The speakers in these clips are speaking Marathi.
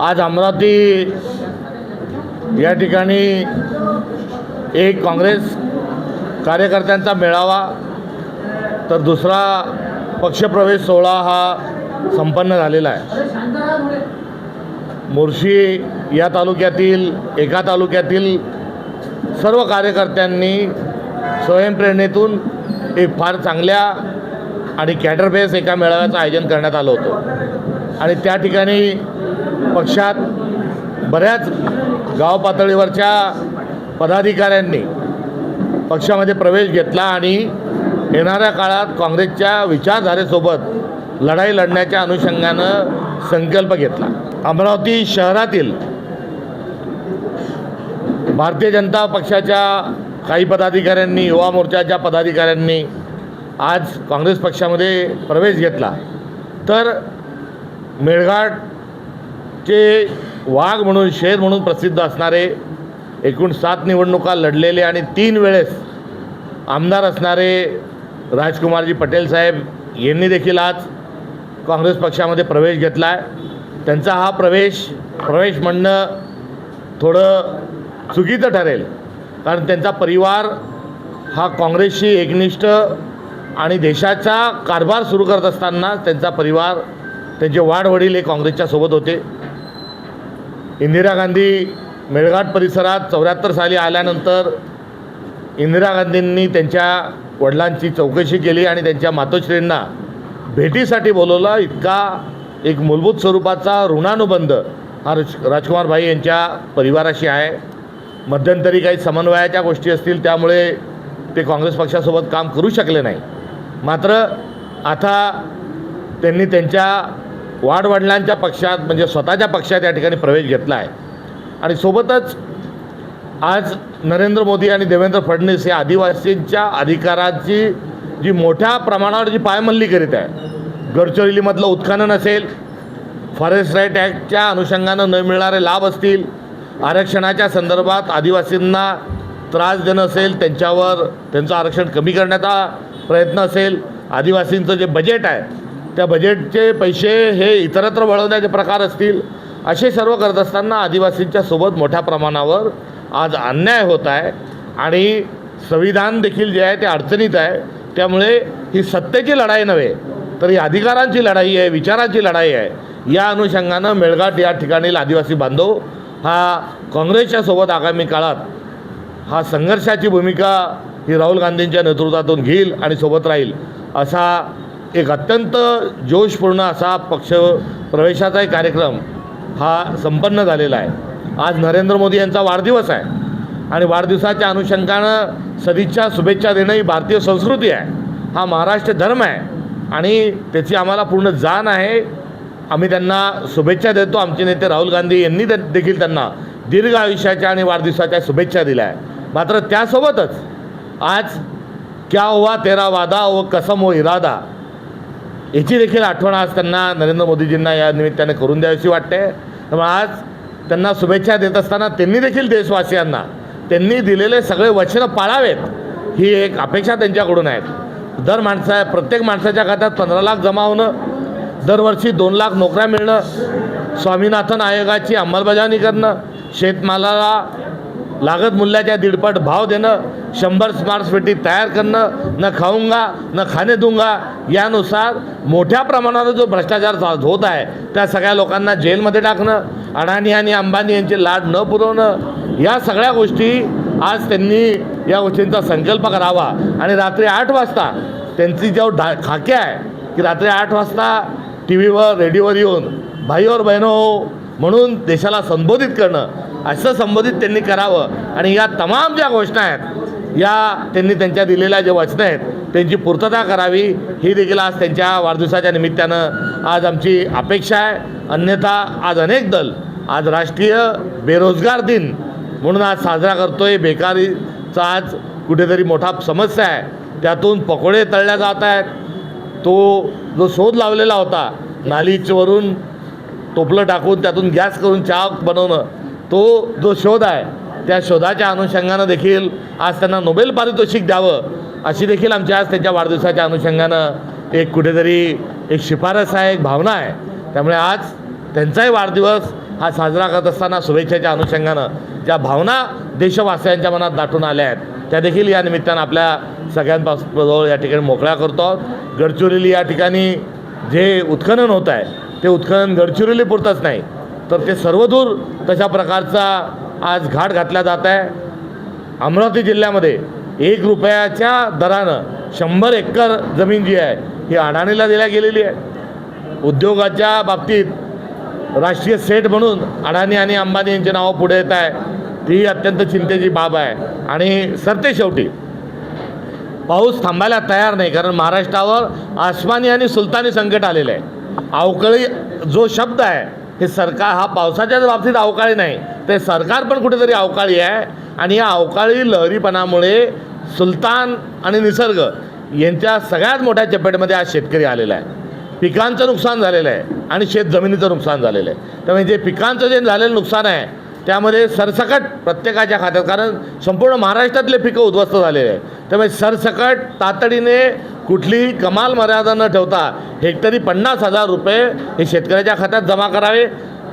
आज अमरावती या ठिकाणी एक काँग्रेस कार्यकर्त्यांचा मेळावा तर दुसरा पक्षप्रवेश सोहळा हा संपन्न झालेला आहे. मोर्शी या तालुक्यातील एका तालुक्यातील सर्व कार्यकर्त्यांनी स्वयंप्रेरणेतून एक फार चांगल्या आणि कॅटरबेस एका मेळाव्याचं आयोजन करण्यात आलं होतं. आणि त्या ठिकाणी पक्षात बऱ्याच गाव पातळीवरच्या पदाधिकाऱ्यांनी पक्षामध्ये प्रवेश घेतला आणि येणाऱ्या काळात काँग्रेसच्या विचारधारेसोबत लढाई लढण्याच्या अनुषंगानं संकल्प घेतला. अमरावती शहरातील भारतीय जनता पक्षाच्या काही पदाधिकाऱ्यांनी युवा मोर्चाच्या पदाधिकाऱ्यांनी आज काँग्रेस पक्षामध्ये प्रवेश घेतला. तर मेळघाटचे वाघ म्हणून शेर म्हणून प्रसिद्ध असणारे एकूण सात निवडणुका लढलेले आणि तीन वेळेस आमदार असणारे राजकुमारजी पटेल साहेब यांनी देखील आज काँग्रेस पक्षामध्ये प्रवेश घेतला आहे त्यांचा हा प्रवेश प्रवेश म्हणणं थोडं चुकीचं ठरेल कारण त्यांचा परिवार हा काँग्रेसशी एकनिष्ठ आणि देशाचा कारभार सुरू करत असताना त्यांचा परिवार त्यांचे वाडवडील हे काँग्रेसच्या सोबत होते इंदिरा गांधी मेळघाट परिसरात चौऱ्याहत्तर साली आल्यानंतर इंदिरा गांधींनी त्यांच्या वडिलांची चौकशी केली आणि त्यांच्या मातोश्रींना भेटीसाठी बोलवलं. इतका एक मूलभूत स्वरूपाचा ऋणानुबंध हा राज राजकुमार भाई यांच्या परिवाराशी आहे. मध्यंतरी काही समन्वयाच्या गोष्टी असतील त्यामुळे ते काँग्रेस पक्षासोबत काम करू शकले नाही. मात्र आता त्यांनी त्यांच्या वाडवडिलांच्या पक्षात म्हणजे स्वतःच्या पक्षात या ठिकाणी प्रवेश घेतला आहे आणि सोबतच आज नरेंद्र मोदी आणि देवेंद्र फडणवीस हे आदिवासींच्या अधिकाराची जी मोठ्या प्रमाणावर जी पायमल्ली करीत आहे गडचिरोलीमधलं उत्खनन असेल फॉरेस्ट राईट ॲक्टच्या अनुषंगानं न मिळणारे लाभ असतील आरक्षणाच्या संदर्भात आदिवासींना त्रास देणं असेल त्यांच्यावर त्यांचं आरक्षण कमी करण्याचा प्रयत्न असेल आदिवासींचं जे बजेट आहे त्या बजेटचे पैसे हे इतरत्र वळवण्याचे प्रकार असतील असे सर्व करत असताना आदिवासींच्या सोबत मोठ्या प्रमाणावर आज अन्याय होत आहे आणि संविधान देखील जे आहे ते अडचणीत आहे. त्यामुळे ही सत्तेची लढाई नव्हे तर ही अधिकारांची लढाई आहे विचारांची लढाई आहे. या अनुषंगानं मेळघाट या ठिकाणील आदिवासी बांधव हा काँग्रेसच्या सोबत आगामी काळात हा संघर्षाची भूमिका ही राहुल गांधींच्या नेतृत्वातून घेईल आणि सोबत राहील असा एक अत्यंत जोशपूर्ण असा पक्ष प्रवेशाचाही कार्यक्रम हा संपन्न झालेला आहे. आज नरेंद्र मोदी यांचा वाढदिवस आहे. आणि वाढदिवसाच्या अनुषंगानं सदिच्छा शुभेच्छा देणं ही भारतीय संस्कृती आहे. हा महाराष्ट्र धर्म आहे. आणि त्याची आम्हाला पूर्ण जाण आहे. आम्ही त्यांना शुभेच्छा देतो. आमचे नेते राहुल गांधी यांनी देखील त्यांना दीर्घ आयुष्याच्या आणि वाढदिवसाच्या शुभेच्छा दिल्या आहे मात्र त्यासोबतच आज क्या हुआ तेरा वादा व कसम हो इरादा याची देखील आठवण आज त्यांना नरेंद्र मोदीजींना या निमित्ताने करून द्यावीशी वाटते. त्यामुळे आज त्यांना शुभेच्छा देत असताना त्यांनी देखील देशवासियांना त्यांनी दिलेले सगळे वचनं पाळावेत. ही एक अपेक्षा त्यांच्याकडून आहेत दर माणसा प्रत्येक माणसाच्या खात्यात पंधरा लाख जमा होणं दरवर्षी दोन लाख नोकऱ्या मिळणं स्वामीनाथन आयोगाची अंमलबजावणी करणं शेतमालाला लागत मूल्याच्या दीडपट भाव देणं शंभर स्मार्ट पेटी तयार करणं न खाऊंगा न खाणे दूंगा यानुसार मोठ्या प्रमाणावर जो भ्रष्टाचार होत आहे त्या सगळ्या लोकांना जेलमध्ये टाकणं अडाणी आणि अंबानी यांची लाड न पुरवणं या सगळ्या गोष्टी आज त्यांनी या गोष्टींचा संकल्प करावा. आणि रात्री आठ वाजता त्यांची जो ढा खाके आहे की रात्री आठ वाजता टी व्हीवर रेडिओवर येऊन भाईवर और हो म्हणून देशाला संबोधित करणं असं संबोधित त्यांनी करावं. आणि या तमाम ज्या घोषणा आहेत या त्यांनी त्यांच्या दिलेल्या जे वचनं आहेत त्यांची पूर्तता करावी. ही देखील आज त्यांच्या वाढदिवसाच्या निमित्तानं आज आमची अपेक्षा आहे. अन्यथा आज अनेक दल आज राष्ट्रीय बेरोजगार दिन म्हणून आज साजरा करतो आहे बेकारीचा आज कुठेतरी मोठा समस्या आहे. त्यातून पकोडे तळल्या जात आहेत. तो जो शोध लावलेला होता नालीचवरून टोपलं टाकून त्यातून गॅस करून चहा बनवणं तो जो शोध आहे त्या शोधाच्या अनुषंगानं देखील आज त्यांना नोबेल पारितोषिक द्यावं अशी देखील आमच्या आज त्यांच्या वाढदिवसाच्या अनुषंगानं एक कुठेतरी एक शिफारस आहे एक भावना आहे. त्यामुळे आज त्यांचाही वाढदिवस हा साजरा करत असताना शुभेच्छेच्या अनुषंगानं ज्या भावना देशवासियांच्या मनात दाटून आल्या आहेत त्या देखील या निमित्तानं आपल्या सगळ्यांपासून या ठिकाणी मोकळ्या करतो आहोत. गडचिरोली या ठिकाणी जे उत्खनन होत आहे ते उत्खनन गडचिरोली पुरतंच नाही तर ते सर्वदूर तशा प्रकारचा आज घाट घातला जात आहे. अमरावती जिल्ह्यामध्ये एक रुपयाच्या दरानं शंभर एकर जमीन जी आहे ही अडाणीला दिल्या गेलेली आहे. उद्योगाच्या बाबतीत राष्ट्रीय सेट म्हणून अडाणी आणि अंबानी यांची नावं पुढे येत आहे. ती अत्यंत चिंतेची बाब आहे. आणि सरते शेवटी पाऊस थांबायला तयार नाही कारण महाराष्ट्रावर आसमानी आणि सुलतानी संकट आलेलं आहे. अवकाळी जो शब्द आहे हे सरकार हा पावसाच्याच बाबतीत अवकाळी नाही. ते सरकार पण कुठेतरी अवकाळी आहे आणि या अवकाळी लहरीपणामुळे सुलतान आणि निसर्ग यांच्या सगळ्यात मोठ्या चपेटमध्ये आज शेतकरी आलेला आहे. पिकांचं नुकसान झालेलं आहे आणि शेत जमिनीचं नुकसान झालेलं आहे. त्यामुळे जे म्हणजे पिकांचं जे झालेलं नुकसान आहे त्यामध्ये सरसकट प्रत्येकाच्या खात्यात. कारण संपूर्ण महाराष्ट्रातले पिकं उद्ध्वस्त झालेले आहे त्यामुळे सरसकट तातडीने कुठलीही कमाल मर्यादा न ठेवता हेक्टरी पन्नास हजार रुपये हे शेतकऱ्याच्या खात्यात जमा करावे.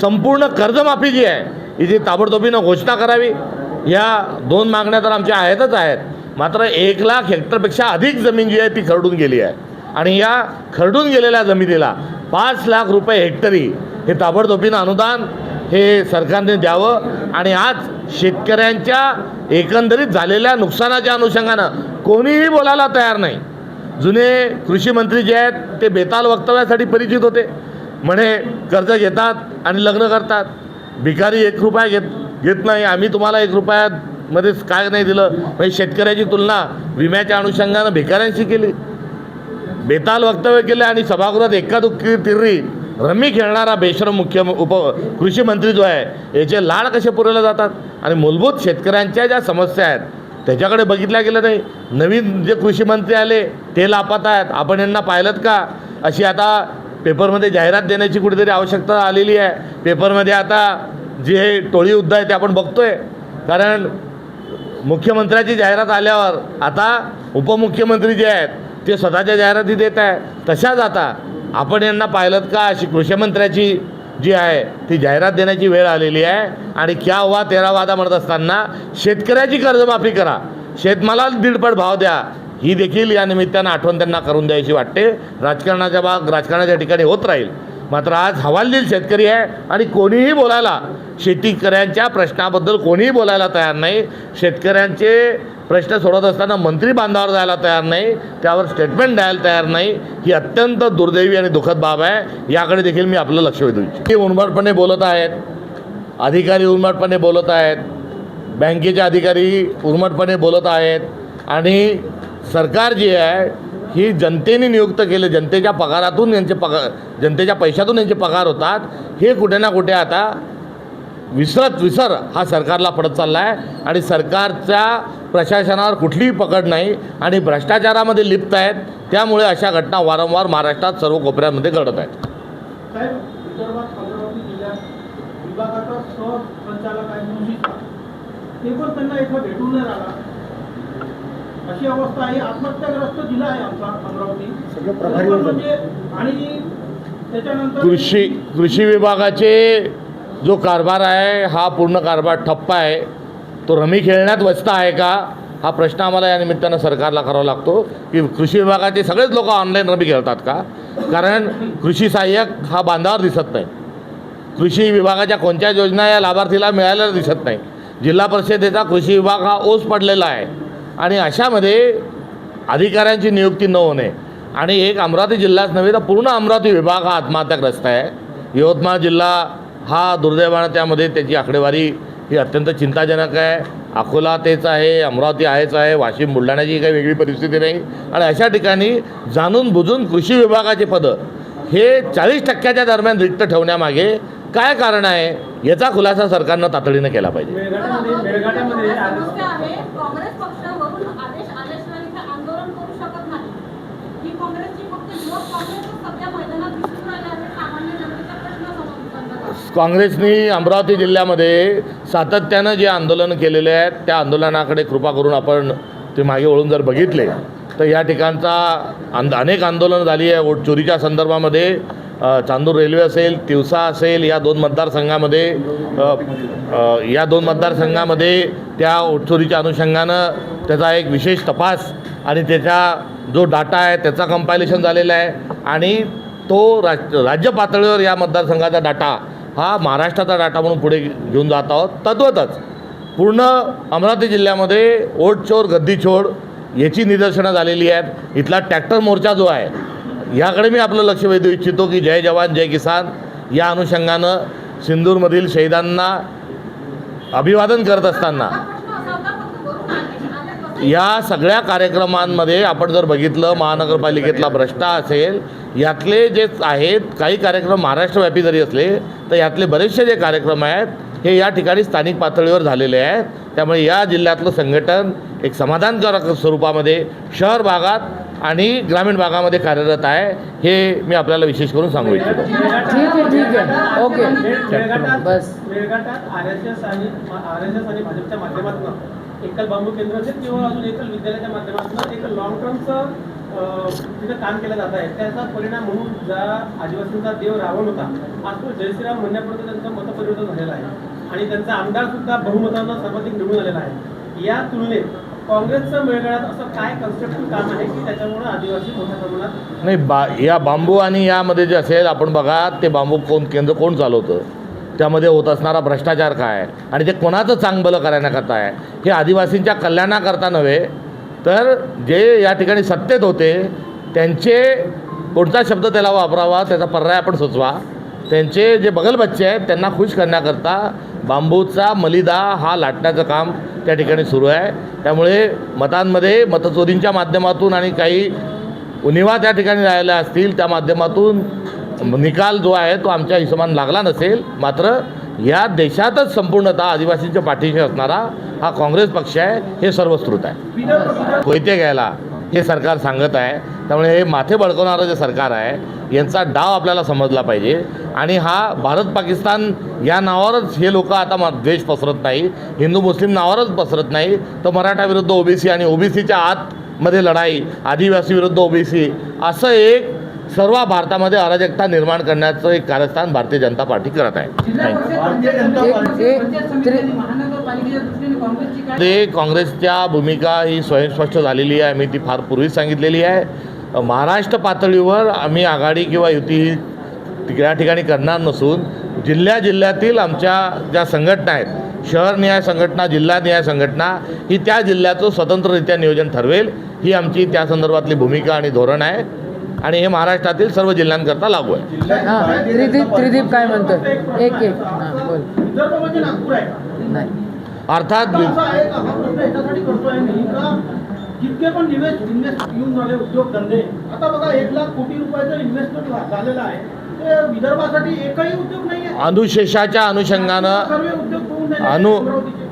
संपूर्ण कर्जमाफी जी आहे हिची ताबडतोबीनं घोषणा करावी. ह्या दोन मागण्या तर आमच्या आहेतच आहेत. मात्र एक लाख हेक्टरपेक्षा अधिक जमीन जी आहे ती खरडून गेली आहे. आणि या खरडून गेलेल्या जमिनीला पाच लाख रुपये हेक्टरी हे ताबडतोबीनं अनुदान हे सरकारने द्यावं आणि आज शेतकऱ्यांच्या एकंदरीत झालेल्या नुकसानाच्या अनुषंगानं कोणीही बोलायला तयार नाही. जुने कृषी मंत्री जे आहेत ते बेताल वक्तव्यासाठी परिचित होते. म्हणे कर्ज घेतात आणि लग्न करतात. भिकारी एक रुपया घेत घेत नाही. आम्ही तुम्हाला एक रुपयामध्येच काय नाही दिलं. म्हणजे शेतकऱ्याची तुलना विम्याच्या अनुषंगानं भिकाऱ्यांशी केली. बेताल वक्तव्य केले आणि सभागृहात एकादुक्की तिर्री रमी खेळणारा बेश्रम मुख्य उप कृषी मंत्री जो आहे याचे लाड कसे पुरवले जातात? आणि मूलभूत शेतकऱ्यांच्या ज्या समस्या आहेत त्याच्याकडे बघितल्या गेलं नाही. नवीन जे कृषी मंत्री आले ते लापात आहेत. आपण यांना पाहिलं का? अशी आता पेपरमध्ये जाहिरात देण्याची कुठेतरी आवश्यकता आलेली आहे. पेपरमध्ये आता जे हे टोळी युद्ध आहे ते आपण बघतोय. कारण मुख्यमंत्र्याची जाहिरात आल्यावर आता उपमुख्यमंत्री जे आहेत ते स्वतःच्या जाहिराती देत आहे तशाच आता आपण यांना पाहिलं का? अशी कृषीमंत्र्याची जी आहे ती जाहिरात देण्याची वेळ आलेली आहे. आणि क्या वा तेरा वादा म्हणत असताना शेतकऱ्याची कर्जमाफी करा. शेतमालाला दीडपट भाव द्या. ही देखील या निमित्तानं आठवण त्यांना करून द्यायची वाटते. राजकारणाच्या भाग राजकारणाच्या ठिकाणी होत राहील. मात्र आज हवालदिल शेतकरी आहे आणि कोणीही बोलायला शेतकऱ्यांच्या प्रश्नाबद्दल कोणीही बोलायला तयार नाही. शेतकऱ्यांचे प्रश्न सोडत असताना मंत्री बांधावर जायला तयार नाही त्यावर स्टेटमेंट द्यायला तयार नाही ही अत्यंत दुर्दैवी आणि दुःखद बाब आहे. याकडे देखील मी आपलं लक्ष वेधू इच्छितो. ते उन्माटपणे बोलत आहेत अधिकारी उन्माटपणे बोलत आहेत बँकेचे अधिकारी उर्मटपणे बोलत आहेत आणि सरकार जी आहे ही जनतेने नियुक्त केले जनतेच्या पगारातून यांचे पगार जनतेच्या पैशातून यांचे पगार होतात हे कुठे ना कुठे आता विसरत विसर. हा सरकारला पडत चालला आहे आणि सरकारच्या प्रशासनावर कुठलीही पकड नाही. आणि भ्रष्टाचारामध्ये लिप्त आहेत. त्यामुळे अशा घटना वारंवार महाराष्ट्रात सर्व कोपऱ्यांमध्ये घडत आहेत. अशी अवस्था आहे. आत्महत्याग्रस्त जिल्हा आहे आमचा अमरावती. म्हणजे आणि त्याच्यानंतर कृषी कृषी विभागाचे जो कारभार आहे हा पूर्ण कारभार ठप्प आहे. तो रमी खेळण्यात व्यस्त आहे का? हा प्रश्न आम्हाला या निमित्तानं सरकारला करावा लागतो. की कृषी विभागाचे सगळेच लोक ऑनलाईन रमी खेळतात का? कारण कृषी सहाय्यक हा बांधावर दिसत नाही. कृषी विभागाच्या कोणत्या योजना या लाभार्थीला मिळालेल्या दिसत नाही. जिल्हा परिषदेचा कृषी विभाग हा ओस पडलेला आहे. आणि अशामध्ये अधिकाऱ्यांची नियुक्ती न होणे आणि एक अमरावती जिल्हाच नव्हे तर पूर्ण अमरावती विभाग हा आत्महत्याग्रस्त आहे. यवतमाळ जिल्हा हा दुर्दैवानं त्यामध्ये त्याची आकडेवारी ही अत्यंत चिंताजनक आहे. अकोला तेच आहे अमरावती आहेच आहे वाशिम बुलढाण्याची काही वेगळी परिस्थिती नाही. आणि अशा ठिकाणी जाणून बुजून कृषी विभागाचे पदं हे चाळीस टक्क्याच्या दरम्यान रिक्त ठेवण्यामागे काय कारण आहे याचा खुलासा सरकारनं तातडीनं केला पाहिजे मेळघाटामध्ये मेळघाटामध्ये आज- समस्या आहे काँग्रेस पक्षावरून आदेश आल्याशिवाय इथे आंदोलन करू शकत नाही ही काँग्रेसची फक्त युवक काँग्रेसच सध्या मैदानात दिसून राहिले आहे सामान्य जनतेचा प्रश्न संदर्भात काँग्रेसनी अमरावती जिल्ह्यामध्ये सातत्यानं जे आंदोलन केलेले आहेत त्या आंदोलनाकडे कृपा करून आपण ते मागे वळून जर बघितले तर या ठिकाणचा आंद अनेक आंदोलनं झाली आहे. वोट चोरीच्या संदर्भामध्ये चांदूर रेल्वे असेल तिवसा असेल या दोन मतदारसंघामध्ये या दोन मतदारसंघामध्ये त्या ओटचोरीच्या अनुषंगानं त्याचा एक विशेष तपास आणि त्याचा जो डाटा आहे त्याचा कंपायलेशन झालेला आहे. आणि तो राज राज्य पातळीवर या मतदारसंघाचा डाटा हा महाराष्ट्राचा डाटा म्हणून पुढे घेऊन जात आहोत. तद्वतच पूर्ण अमरावती जिल्ह्यामध्ये ओटचोर गद्दीछोड याची निदर्शनं झालेली आहेत. इथला ट्रॅक्टर मोर्चा जो आहे याकडे मी आपलं लक्ष वेधू इच्छितो की जय जवान जय किसान. या अनुषंगानं सिंदूरमधील शहीदांना अभिवादन करत असताना हा प्रश्न असा होता फक्त वरून आदेश आदेश बसले. या सगळ्या कार्यक्रमांमध्ये आपण जर बघितलं महानगरपालिकेतला भ्रष्टा असेल यातले जे आहेत काही कार्यक्रम महाराष्ट्रव्यापी जरी असले तर यातले बरेचसे जे कार्यक्रम आहेत हे या ठिकाणी स्थानिक पातळीवर झालेले आहेत. त्यामुळे या जिल्ह्यातलं संघटन एक समाधानकारक स्वरूपामध्ये शहर भागात आणि ग्रामीण भागामध्ये कार्यरत आहे हे मी आपल्याला विशेष करून सांगू इच्छितो. ठीक आहे ठीक आहे. ओके. बस. मेळघाटात आर एस एस आणि आर एस एस आणि भाजपच्या माध्यमातून एकल बांबू केंद्र असेल किंवा अजून एकल विद्यालयाच्या माध्यमातून एक लॉंग टर्मचं तिथं काम केलं जात आहे. त्याचा परिणाम म्हणून ज्या आदिवासींचा देव रावण होता आज तो जय श्रीराम म्हणण्यापर्यंत त्यांचं मतपरिवर्तन झालेलं आहे. आणि त्यांचा आमदार सुद्धा बहुमतानं सर्वाधिक निवडून आलेला आहे. या तुलनेत काँग्रेसचं मेळघाटात असं काय कन्स्ट्रक्टिव्ह काम आहे की त्याच्यामुळे आदिवासी मोठ्या प्रमाणात नाही बा या बांबू आणि यामध्ये जे असेल आपण बघा ते बांबू कोण केंद्र कोण चालवतं? त्यामध्ये होत असणारा भ्रष्टाचार काय आणि ते कोणाचं चांगलं करण्याकरता आहे? हे आदिवासींच्या कल्याणाकरता नव्हे तर जे या ठिकाणी सत्तेत होते त्यांचे कोणता शब्द त्याला वापरावा त्याचा पर्याय आपण सुचवा. त्यांचे जे बगलबच्चे आहेत त्यांना खुश करण्याकरता बांबूचा मलिदा हा लाटण्याचं काम त्या ठिकाणी सुरू आहे. त्यामुळे मतांमध्ये मतचोरींच्या माध्यमातून आणि काही उनिवा त्या ठिकाणी राहिल्या असतील त्या माध्यमातून निकाल जो आहे तो आमच्या हिशोबाने लागला नसेल. मात्र या देशातच संपूर्णतः आदिवासींच्या पाठीशी असणारा हा काँग्रेस पक्ष आहे हे सर्वश्रुत आहे. कोयते घ्यायला हे सरकार सांगत आहे. त्यामुळे हे माथे बळकवणारं जे सरकार आहे यांचा डाव आपल्याला समजला पाहिजे. आणि हा भारत पाकिस्तान या नावावरच हे लोक आता द्वेष पसरत नाही. हिंदू मुस्लिम नावावरच पसरत नाही. तर मराठा विरुद्ध ओबीसी आणि ओबीसीच्या आतमध्ये लढाई आदिवासी विरुद्ध ओबीसी असं एक सर्व भारतामध्ये अराजकता निर्माण करण्याचं एक कारस्थान भारतीय जनता पार्टी करत आहे. ते काँग्रेसच्या भूमिका ही स्वयंस्पष्ट झालेली आहे आम्ही ती फार पूर्वीच सांगितलेली आहे. महाराष्ट्र पातळीवर आम्ही आघाडी किंवा युती ही या ठिकाणी करणार नसून जिल्ह्या जिल्ह्यातील आमच्या ज्या संघटना आहेत शहरनिहाय संघटना जिल्हानिहाय संघटना ही त्या जिल्ह्याचं स्वतंत्ररित्या नियोजन ठरवेल ही आमची त्या संदर्भातली भूमिका आणि धोरण आहे. आणि हे महाराष्ट्रातील सर्व जिल्ह्यांकरता लागू आहे. हा त्रिदीप त्रिदीप काय म्हणतोय? एक एक. बोल. विदर्भ नागपूर आहे का? नाही अर्थात जितके पण इन्व्हेस्ट इन्व्हेस्ट येऊन झाले उद्योगधंदे आता बघा एक लाख कोटी रुपयाचं इन्व्हेस्टमेंट झालेलं आहे. ते विदर्भासाठी एकही उद्योग नाही आहे अनुशेषाच्या अनुषंगानं अनु.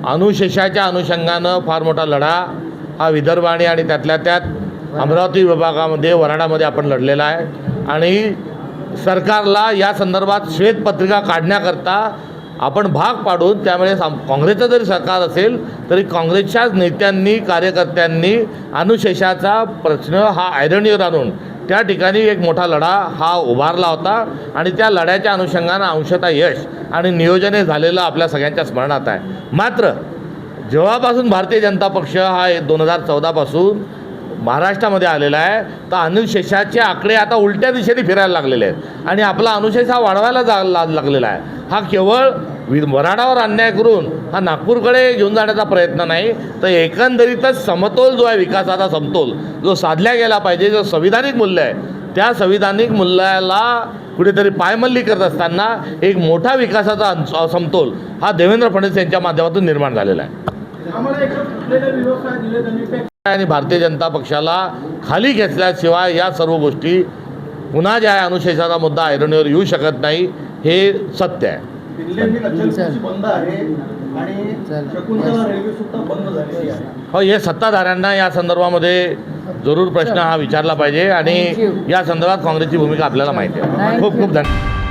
अनुशेषाच्या अनुषंगानं फार मोठा लढा हा विदर्भ आणि आणि त्यातल्या त्यात अमरावती विभागामध्ये वराडामध्ये आपण लढलेला आहे. आणि सरकारला या संदर्भात श्वेतपत्रिका काढण्याकरता आपण भाग पाडून त्यामुळे साम- काँग्रेसचं जरी सरकार असेल तरी काँग्रेसच्याच नेत्यांनी कार्यकर्त्यांनी अनुशेषाचा प्रश्न हा ऐरणीवर आणून त्या ठिकाणी एक मोठा लढा हा उभारला होता. आणि त्या लढ्याच्या अनुषंगानं अंशतः यश आणि नियोजने झालेलं आपल्या सगळ्यांच्या स्मरणात आहे. मात्र जेव्हापासून भारतीय जनता पक्ष हा दोन हजार चौदापासून महाराष्ट्रामध्ये आलेला आहे तर अनुशेषाचे आकडे आता उलट्या दिशेने फिरायला लागलेले आहेत. आणि आपला अनुशेष हा वाढवायला जा लागलेला आहे. हा केवळ वि वराडावर अन्याय करून हा नागपूरकडे घेऊन जाण्याचा प्रयत्न नाही तर एकंदरीतच समतोल जो आहे विकासाचा समतोल जो साधल्या गेला पाहिजे जो संविधानिक मूल्य आहे त्या संविधानिक मूल्याला कुठेतरी पायमल्ली करत असताना एक मोठा विकासाचा समतोल असमतोल हा देवेंद्र फडणवीस यांच्या माध्यमातून निर्माण झालेला आहे. आणि भारतीय जनता पक्षाला खाली घेतल्याशिवाय या सर्व गोष्टी पुन्हा ज्या आहे अनुशेषाचा मुद्दा ऐरणीवर येऊ शकत नाही हे सत्य आहे दिल्ली चल. नक्षल बंद आहे आणि चल. शकुंतला रेल्वे सुद्धा बंद झालेली आहे हो हे सत्ताधाऱ्यांना या संदर्भामध्ये जरूर प्रश्न हा विचारला पाहिजे आणि. या संदर्भात काँग्रेसची भूमिका आपल्याला माहिती आहे खूप. खूप धन्यवाद